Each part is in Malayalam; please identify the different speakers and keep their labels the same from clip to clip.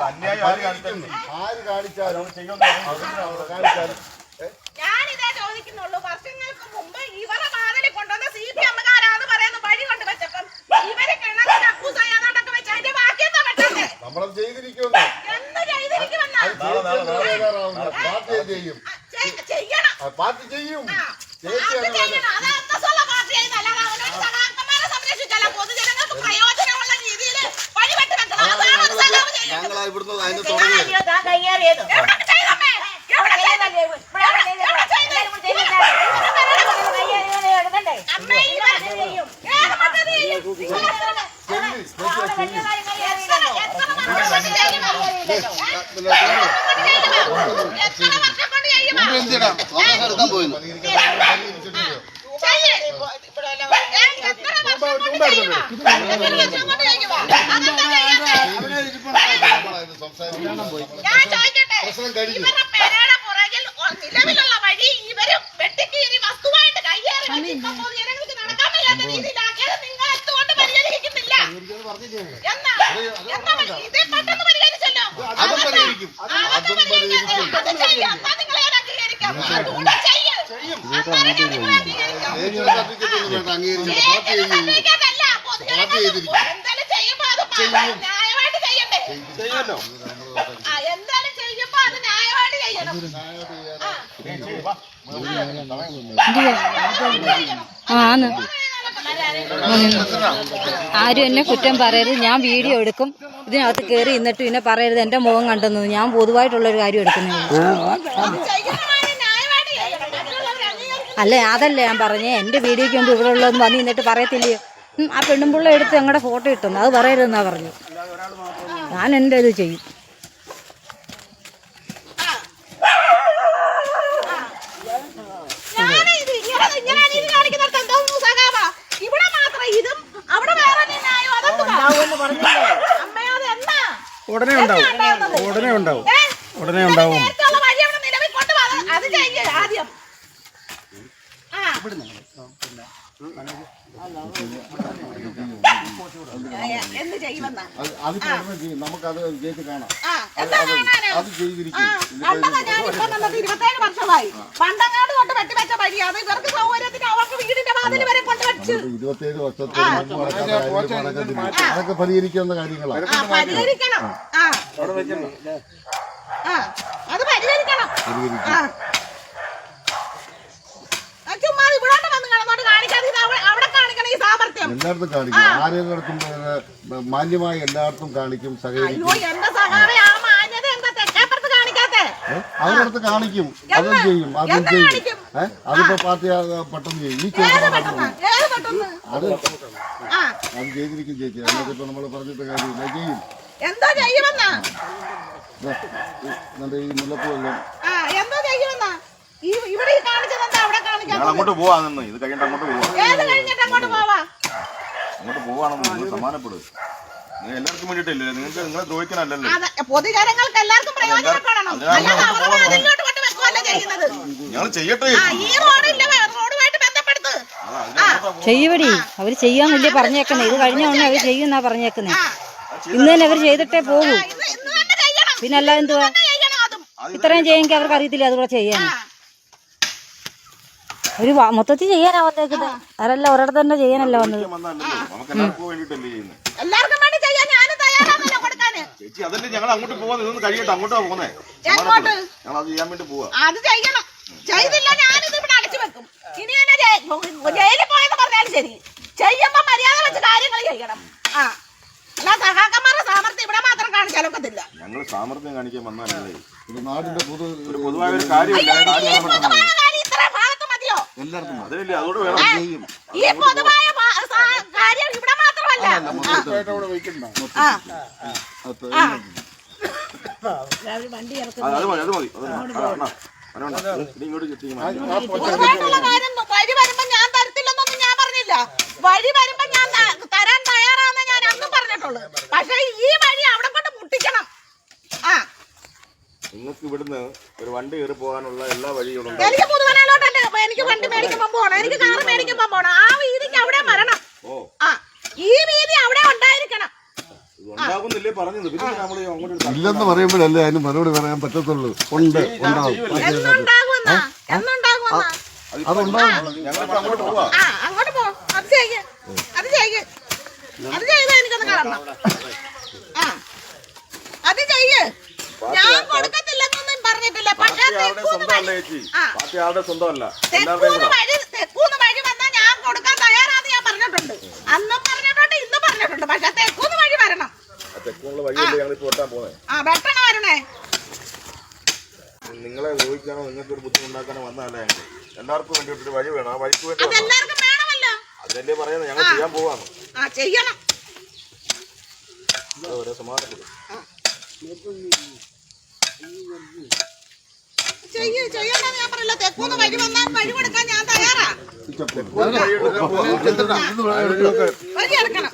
Speaker 1: ആര്
Speaker 2: കാണിച്ചാലും കാണിച്ചാലും?
Speaker 3: ഞാനിതേ ചോദിക്കുന്നുള്ളൂ. വർഷങ്ങൾക്ക് മുമ്പ് ഇവരെ വാതിലിൽ കൊണ്ടുവന്ന സി പി എമ്മുകാരാന്ന് പറയുന്ന വഴി കൊണ്ട് വെച്ചപ്പം ഇവരെ കിണറ് കക്കൂസ് അയാളോടൊക്കെ വെച്ച് അതിന്റെ ബാക്കി എന്താ വെട്ടണ്ടേ?
Speaker 2: നമ്മളത് ചെയ്തിരിക്കുമെന്ന്.
Speaker 3: എന്ത് ചെയ്തിരിക്കുമെന്നാ.
Speaker 2: പാർട്ടി ചെയ്യും? പാർട്ടി ചെയ്യും. ചേച്ചി
Speaker 3: അന്തസ്സുള്ള പാർട്ടിയായി നല്ലതാണ് സഹാക്കന്മാരെ സംരക്ഷിച്ചാൽ പൊതുജനങ്ങൾക്ക് പ്രയോജനമുള്ള
Speaker 2: ഞങ്ങൾ ഇവിടുന്ന് അതിന്
Speaker 3: വർഷം
Speaker 4: എന്തിനാ എടുക്കാൻ പോയിരുന്നു
Speaker 2: പ്രശ്നം കഴിഞ്ഞു.
Speaker 3: നിലവിലുള്ള വഴി ഇവർ വെട്ടിക്കീറി വസ്തുവായിട്ട് ഇപ്പൊ പൊതുജനങ്ങൾക്ക് നടക്കാൻ വയ്യാത്ത രീതിയിലാക്കിയത് നിങ്ങൾ എന്തുകൊണ്ട് പരിഹരിക്കുന്നില്ല? എന്നാ? ഇത് പെട്ടെന്ന് പരിഹരിച്ചല്ലോ.
Speaker 2: അതും? പരിഹരിക്കും.
Speaker 3: അതും
Speaker 2: അതും
Speaker 3: പരിഹരിക്കും. അത് ചെയ്യും. ഞാൻ അംഗീകരിക്കാം. അതുകൂടെ ചെയ്യ്. അന്നേരം ഞാൻ നിങ്ങളെ അംഗീകരിക്കാം.
Speaker 2: ചേച്ചിയുടെ സർട്ടിഫിക്കറ്റ് ഒന്നും വേണ്ട അംഗീകരിക്കണം പാർട്ടി
Speaker 3: ചേച്ചിയുടെ
Speaker 2: ചെയ്യും.
Speaker 3: certificate അല്ല. എന്തായാലും ചെയ്യുമ്പോ അത് ന്യായമായിട്ട് ചെയ്യണം.
Speaker 5: ആന്ന് ആരും എന്നെ കുറ്റം പറയരുത്. ഞാൻ വീഡിയോ എടുക്കും. ഇതിനകത്ത് കയറി ഇന്നിട്ട് പിന്നെ പറയരുത്. എന്റെ മുഖം കണ്ടെന്നത് ഞാൻ പൊതുവായിട്ടുള്ള ഒരു കാര്യം എടുക്കുന്നേ
Speaker 3: ചെയ്യുന്നതാണ് ന്യായമായിട്ട് ചെയ്യണം. മറ്റുള്ളവരെ അംഗീകരിക്കണം.
Speaker 5: അല്ല? അതല്ല ഞാൻ പറഞ്ഞേ. എന്റെ വീഡിയോയ്ക്ക് മുമ്പ് ഇവിടെ ഉള്ളതെന്ന് വന്ന് നിന്നിട്ട് പറയത്തില്ലയോ? ആ പെണ്ണുമ്പിള്ള എടുത്ത് ഞങ്ങളുടെ ഫോട്ടോ ഇട്ടു അത് പറയരുതെന്നാ പറഞ്ഞു ഞാൻ എന്റെ ഇത് ചെയ്യും?
Speaker 6: ഉടനെ ഉണ്ടാവും? ഉടനെ ഉണ്ടാവും. ഉടനെ ഉണ്ടാവും.
Speaker 3: അത് അത് ചെയ്യ് ആദ്യം. ആ. എന്ത് ചെയ്യുമെന്നാ?
Speaker 2: അത് ചെയ്യും നമുക്കത് ചേച്ചി കാണാം. അത് ചെയ്തിരിക്കും.
Speaker 3: ഞാൻ ഇപ്പൊ വന്നിട്ട് ഇരുപത്തേഴ് വർഷമായി. പണ്ടങ്ങാട് കൊണ്ട് വെട്ടിവെച്ച വഴിയാണ്. ഇവർക്ക് സൗകര്യത്തിന് അവർക്ക് വീടിന്റെ വാതിൽ വരെ കൊണ്ടുവച്ചു
Speaker 2: ഇരുപത്തേഴ് വർഷത്തെ. അതൊക്കെ പരിഹരിക്കാവുന്ന കാര്യങ്ങളാണ്
Speaker 3: ആ പരിഹരിക്കണം. ആ. ആ അത് പരിഹരിക്കണം.
Speaker 2: പരിഹരിക്കും
Speaker 3: ആ ആ, ചുമ്മാ ഇവിടോട്ട് വന്ന് കിടന്നോണ്ട് കാണിക്കാതെ ഇത് അവിടെ അവിടെ കാണിക്കണം ഈ സാമർത്ഥ്യം
Speaker 2: എല്ലായിടത്തും കാണിക്കും. ആരെങ്കിലും മാന്യമായി എല്ലായിടത്തും കാണിക്കും സഹകരിക്കും? അവരടുത്ത് കാണിക്കും. അതും ചെയ്യും അതും ചെയ്യും.
Speaker 3: കാണിക്കും?
Speaker 2: ഏഹ് അതിപ്പോ പാർട്ടി പെട്ടെന്ന് ചെയ്യും. ഈ
Speaker 3: പെട്ടെന്ന്?
Speaker 2: അത് അത് ചെയ്തിരിക്കും ചേച്ചി. അതിനകത്തിപ്പോ ഇപ്പൊ നമ്മൾ പറഞ്ഞിട്ട് കാര്യമില്ല. ചെയ്യും.
Speaker 3: എന്തോ ചെയ്യുമെന്നാ
Speaker 2: എന്നിട്ട് ഈ
Speaker 3: എന്തോ ചെയ്യുമെന്നാ ഇവിടെ അവിടെ കാണിക്കാത്തത്
Speaker 1: അങ്ങോട്ട് പോവാ ഇത് കഴിഞ്ഞിട്ട് അങ്ങോട്ട് പോവാ.
Speaker 3: ഏത് കഴിഞ്ഞിട്ട് അങ്ങോട്ട് പോവാ?
Speaker 1: അങ്ങോട്ട് പോവാണെന്ന് നിങ്ങൾ സമാനപ്പെടും നിങ്ങൾ എല്ലാവർക്കും വേണ്ടിയിട്ടില്ലേ? നിങ്ങൾക്ക് നിങ്ങളെ ദ്രോഹിക്കാനല്ലല്ലോ
Speaker 3: അതെ പൊതുജനങ്ങൾക്ക് എല്ലാവർക്കും പ്രയോജനപ്പെടണം.
Speaker 1: അതിനാണ്
Speaker 3: അല്ലാതെ
Speaker 1: അങ്ങോട്ട്
Speaker 3: അവരുടെ
Speaker 1: പോകുന്നത്.
Speaker 3: അതിലോട്ട് കൊണ്ട് വെക്കുവല്ല ചെയ്യുന്നത്?
Speaker 1: ഞങ്ങൾ ചെയ്യട്ടെ.
Speaker 3: ആ ഈ റോഡില്ല റോഡുമായിട്ട് ബന്ധപ്പെടുത്ത്.
Speaker 1: അതാ, അതിനകത്തോട്ടാ
Speaker 5: ചെയ്യുവടി അവർ ചെയ്യാന്നല്ലേ പറഞ്ഞേക്കുന്നേ. ഇത് കഴിഞ്ഞ ഉടനെ അവർ ചെയ്യുന്നാ പറഞ്ഞേക്കുന്നേ. ഇന്ന് തന്നെ അവർ ചെയ്തിട്ടേ പോകൂ.
Speaker 3: ആ, ഇന്ന് ഇന്ന് തന്നെ ചെയ്യണം.
Speaker 5: പിന്നെ അല്ലാതെ എന്തുവാ
Speaker 3: ചെയ്യണം അതും.
Speaker 5: ഇത്രയും ചെയ്യുമെങ്കിൽ അവർക്ക് അറിയത്തില്ല അതുകൂടെ ചെയ്യാൻ.
Speaker 3: ആ.
Speaker 5: ഒരു മൊത്തത്തിൽ ചെയ്യാനാ വന്നേക്കുന്നത് അതല്ല ഒരിടത്ത് തന്നെ ചെയ്യാനല്ല വന്നത്?
Speaker 1: ചേച്ചി അതല്ലേ ഞങ്ങൾ അങ്ങോട്ട് പോവാ? ഇതൊന്ന് കഴിയട്ടെ അങ്ങോട്ടാ പോകുന്നേ ഞങ്ങൾ അത് ചെയ്യാൻ വേണ്ടി പോവാ.
Speaker 3: അത് ചെയ്യണം. ചെയ്തില്ല ഞാനിത് ഇവിടെ അടച്ചു വെക്കും. ഇനി എന്നെ ജയിലിൽ പോയെന്ന് പറഞ്ഞാലും ശരി. ചെയ്യുമ്പോ മര്യാദ വെച്ച് കാര്യങ്ങൾ ചെയ്യണം. ആ. അല്ല സഹാക്കന്മാരുടെ സാമർത്ഥ്യം ഇവിടെ മാത്രം കാണിച്ചാലൊക്കത്തില്ല
Speaker 1: ഞങ്ങൾ സാമർത്ഥ്യം കാണിക്കാൻ വന്നാലേ
Speaker 2: ഒരു നാടിന്റെ പൊതു
Speaker 1: ഒരു പൊതുവായ ഒരു കാര്യമില്ല
Speaker 3: അയ്യോ,
Speaker 1: കാര്യം
Speaker 3: ഈ
Speaker 1: നടക്കണം.
Speaker 3: പൊതുവായ കാര്യം ഇത്ര ഭാഗത്ത്
Speaker 1: വേണം
Speaker 2: ചെയ്യും.
Speaker 3: ഈ പൊതുവായ സാ- കാര്യം ഇവിടെ മാത്രമല്ല. ആ.
Speaker 2: അത്
Speaker 1: അത് അത് മതി അത് മതി. അത് മതി. അതാ, അണ്ണാ. വരണ്ട. ഇനി ഇങ്ങോട്ട് ചുറ്റി മാറ്റി.
Speaker 3: പൊതുവായിട്ടുള്ള കാര്യം വഴി വരുമ്പോ ഞാൻ തരത്തില്ലെന്നൊന്നും ഞാൻ പറഞ്ഞില്ല. വഴി വരുമ്പോ ഞാൻ ത- തരാൻ തയ്യാറാന്ന് ഞാൻ അന്നും പറഞ്ഞിട്ടുള്ളൂ. പക്ഷെ ഈ വഴി അവിടെ കൊണ്ട് മുട്ടിക്കണം. ആ.
Speaker 1: നിങ്ങൾക്ക് ഇവിടുന്ന് ഒരു വണ്ടി കയറി പോകാനുള്ള എല്ലാ വഴികളും ഉണ്ട്.
Speaker 3: എനിക്ക് പുതുവനയിലോട്ടല്ലേ അപ്പൊ എനിക്ക് വണ്ടി മേടിക്കുമ്പോ പോണം. എനിക്ക് കാറ് മേടിക്കുമ്പോ പോണം. ആ വീതിക്ക് അവിടെ വരണം.
Speaker 1: ഓ.
Speaker 3: ആ ഈ വീതി അവിടെ ഉണ്ടായിരിക്കണം.
Speaker 2: ഇല്ലെന്ന് പറയുമ്പോഴല്ലേ അതിന് മറുപടി പറയാൻ പറ്റത്തുള്ളൂ. ഉണ്ട് ഉണ്ടാവും. അതുണ്ടാവും.
Speaker 1: അങ്ങോട്ട് പോവാ.
Speaker 3: ആ അങ്ങോട്ട് പോ. അത് ചെയ്യേ. അത് ചെയ്യ്. അത് ചെയ്താ എനിക്കൊന്ന് കാണണം. ആ. അത് ചെയ്യ്. ഞാൻ കൊടുക്കത്തില്ലെന്നൊന്നും പറഞ്ഞിട്ടില്ല. പക്ഷേ
Speaker 1: പാർട്ടി ആരുടെ
Speaker 3: തെക്കൂന്ന്
Speaker 1: സ്വന്തമല്ല
Speaker 3: വഴി-
Speaker 1: ചേച്ചി
Speaker 3: ആ.
Speaker 1: പാർട്ടി ആരുടെ സ്വന്തമല്ല. എല്ലാവരുടെയും
Speaker 3: തെക്കൂന്ന്
Speaker 1: കൂടെ
Speaker 3: വഴി തെക്കൂന്ന് വഴി വന്നാ ഞാൻ കൊടുക്കാൻ തയ്യാറാന്ന് ഞാൻ പറഞ്ഞിട്ടുണ്ട്. അന്നും പറഞ്ഞിട്ടുണ്ട് ഇന്നും പറഞ്ഞിട്ടുണ്ട്. പക്ഷെ തെക്കൂന്ന് വഴി വരണം.
Speaker 1: ആ തെക്കുള്ള വഴിയല്ലേ ഞങ്ങളിപ്പോ വെട്ടാൻ പോകുന്നത്
Speaker 3: ആ വെട്ടണം വരണേ.
Speaker 1: നിങ്ങളെ ദ്രോഹിക്കാനോ നിങ്ങൾക്ക് ഒരു ബുദ്ധിമുട്ടാക്കാനോ വന്നതല്ല ഞങ്ങൾ എല്ലാവർക്കും വേണ്ടി ഒരു വഴി വേണം. ആ വഴിക്ക് വേണ്ടി.
Speaker 3: എല്ലാവർക്കും വേണമല്ലോ.
Speaker 1: അതിനല്ലേ പറയുന്നത്? ഞങ്ങൾ ചെയ്യാൻ പോവാണ്.
Speaker 3: ആ ചെയ്യണം.
Speaker 1: സമാധാനപ്പെടും
Speaker 3: ചെയ്യ് ചെയ്യണമെന്ന് ഞാൻ പറയില്ല തെക്കൂന്ന് വഴി വന്നാൽ വഴി കൊടുക്കാൻ ഞാൻ തയ്യാറാ. വഴി എടുക്കണം.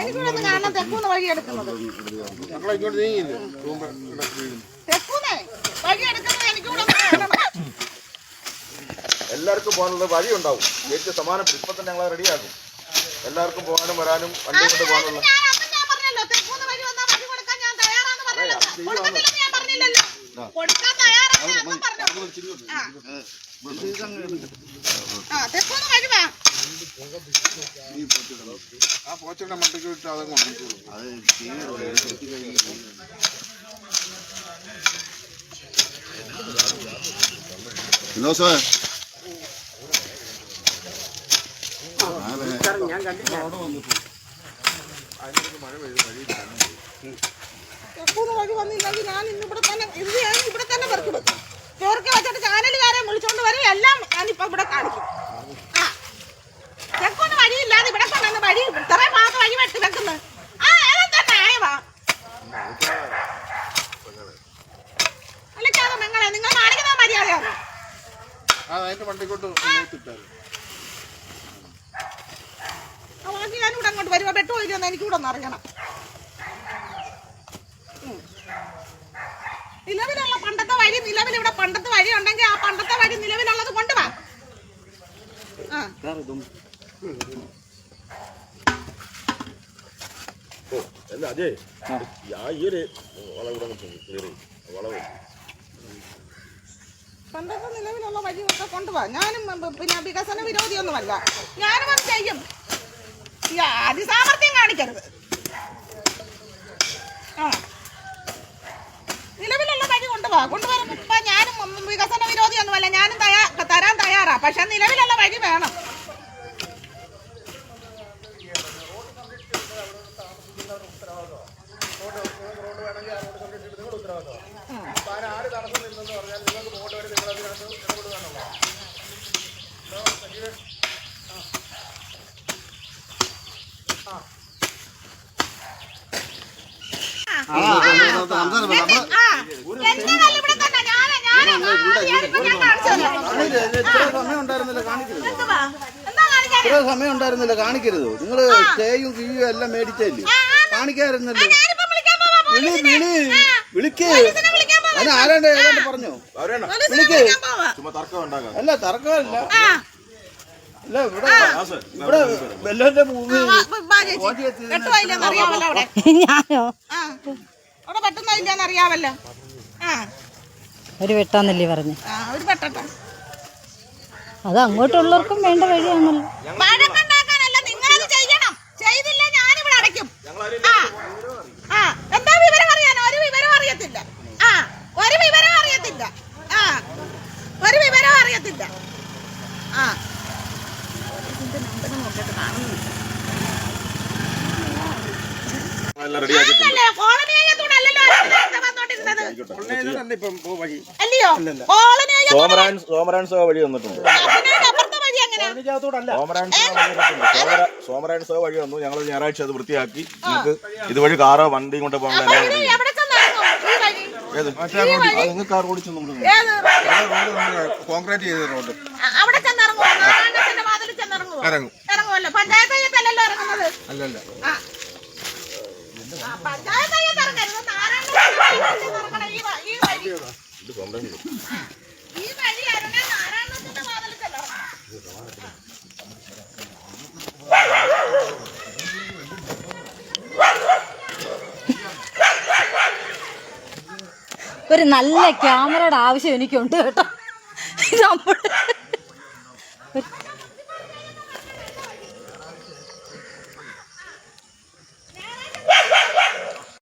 Speaker 3: എനിക്കൂടെ ഒന്ന് കാണണം തെക്കൂന്ന് വഴി എടുക്കുന്നത്. തെക്കൂന്നേ വഴി എടുക്കുന്നത്
Speaker 1: എല്ലാവർക്കും പോകാനുള്ള വഴി ഉണ്ടാവും. ഏറ്റവും സമാനം ഇപ്പൊ തന്നെ ഞങ്ങളെ റെഡിയാക്കും. എല്ലാവർക്കും പോകാനും വരാനും വണ്ടി കൊണ്ട് പോകാനുള്ള
Speaker 3: ഞാൻ അന്ന് ഞാൻ പറഞ്ഞല്ലോ. തെക്കൂന്ന് വഴി വന്നാൽ വഴി കൊടുക്കാൻ ഞാൻ തയ്യാറാന്ന് പറഞ്ഞല്ലോ കൊടുക്കത്തില്ലെന്ന് ഞാൻ അന്നും പറഞ്ഞു ആ. ആ തെക്കൂന്ന് വഴി
Speaker 2: ഫിലോസഫേ
Speaker 3: വഴി വന്നില്ലെങ്കിൽ ഞാൻ ഇന്നിവിടെ തന്നെ ഇത് ഞാൻ ഇവിടെ തന്നെ വെറുതെ വെക്കും ചോർക്കി വെച്ചിട്ട് ചാനലുകാരെ വിളിച്ചോണ്ട് വരും എല്ലാം ഞാനിപ്പോ ഇവിടെ കാണിക്കും. ആ. തെക്കൂന്ന് വഴിയില്ലാതെ ഇവിടെ കൊണ്ടുവന്ന് വഴി ഇത്രയും ഭാഗം വഴി വെട്ടി വെക്കുന്നത് ആ അതെന്താ ന്യായമാ വിളിക്കാതെ നിങ്ങളെ? നിങ്ങൾ കാണിക്കുന്ന മര്യാദയാണ് ആ ബാക്കി ഞാനിവിടെ അങ്ങോട്ട് വരുമ്പോ പെട്ടു പോയിരുന്ന എനിക്കിവിടെ ഒന്ന് അറിയണം നിലവിലുള്ള പണ്ടത്തെ വഴി നിലവിൽ ഇവിടെ പണ്ടത്തെ വഴി ഉണ്ടെങ്കിൽ ആ പണ്ടത്തെ വഴി നിലവിലുള്ളത് കൊണ്ടുവാ ആ.
Speaker 1: ഈ ഒരു ചെയ്യും വളവ്
Speaker 3: പണ്ടത്തെ നിലവിലുള്ള വഴിയൊക്കെ കൊണ്ടുപോവാ ഞാനും പിന്നെ വികസന വിരോധിയൊന്നുമല്ല. ഞാനും അത് ചെയ്യും. ഈ അതിസാമർത്ഥ്യം കാണിക്കരുത് ആ നിലവിലുള്ള വഴി കൊണ്ടുപോവാ ഞാനും വികസന വിരോധിയൊന്നുമല്ല ഞാനും തയ്യാ തരാൻ തയ്യാറാ പക്ഷെ നിലവിലുള്ള വഴി വേണം ആ, എന്റെ കല്ല് ഇവിടെ തന്നെ. ഞാന്- ഞാൻ ആദ്യമായിട്ട് ഞാൻ കാണിച്ചു തരാം.
Speaker 4: സമയം ഉണ്ടായിരുന്നില്ല കാണിക്കരുത്? ഇത്ര സമയം ഉണ്ടായിരുന്നില്ല കാണിക്കരുത് നിങ്ങൾ സ്റ്റേയും ഫീയും എല്ലാം മേടിച്ചല്ലേ
Speaker 3: കാണിക്കാറുണ്ടല്ലോ
Speaker 4: വിളി. വിളി വിളിക്ക്. അതിന് ആരാണ്ട് ഏതാണ്ട് പറഞ്ഞോ
Speaker 1: വിളിക്ക്
Speaker 4: അല്ല തർക്കമല്ല അല്ല ഇവിടെ ഇവിടെ വെല്ലന്റെ
Speaker 5: ഞാനോ
Speaker 3: അവിടെ ആ
Speaker 5: ഒരു വെട്ടാന്നല്ലേ പറഞ്ഞു
Speaker 3: ആ ഒരു പെട്ടട്ടെ
Speaker 5: അത് അങ്ങോട്ടുള്ളവർക്കും വേണ്ട വഴിയാണല്ലോ.
Speaker 3: എന്താ വിവരം അറിയാൻ ഒരു വിവരം അറിയത്തില്ല. ആ ഒരു വിവരം അറിയത്തില്ല. ആ ഒരു വിവരം അറിയത്തില്ല. ആ.
Speaker 1: സോമരാൻ സോമരാൻ സോ വഴി വന്നിട്ടുണ്ട്.
Speaker 3: പിന്നെ സോ വഴി
Speaker 1: വന്നു. ഞങ്ങൾ ഞായറാഴ്ച അത് വൃത്തിയാക്കി. നിങ്ങൾക്ക് ഇതുവഴി കാറോ വണ്ടിയും കൊണ്ട്
Speaker 3: വഴി?
Speaker 1: ഏത്? കാർ ഓടിച്ചു
Speaker 6: കോൺക്രീറ്റ് ചെയ്ത റോഡ്. ഇറങ്ങും.
Speaker 3: ഇറങ്ങുമല്ലോ ഇറങ്ങുന്നത്?
Speaker 6: അല്ലല്ല.
Speaker 3: ഇറങ്ങരുത്. ഈ വഴി
Speaker 1: ഇത് സ്വന്തം വീട്.
Speaker 3: ഈ വഴി ഇറങ്ങാൻ നാരായണത്തിന്റെ വാതിൽ ചെന്നിറങ്ങണം
Speaker 5: ഒരു നല്ല ക്യാമറയുടെ ആവശ്യം എനിക്കുണ്ട് കേട്ടോ. നമ്മൾ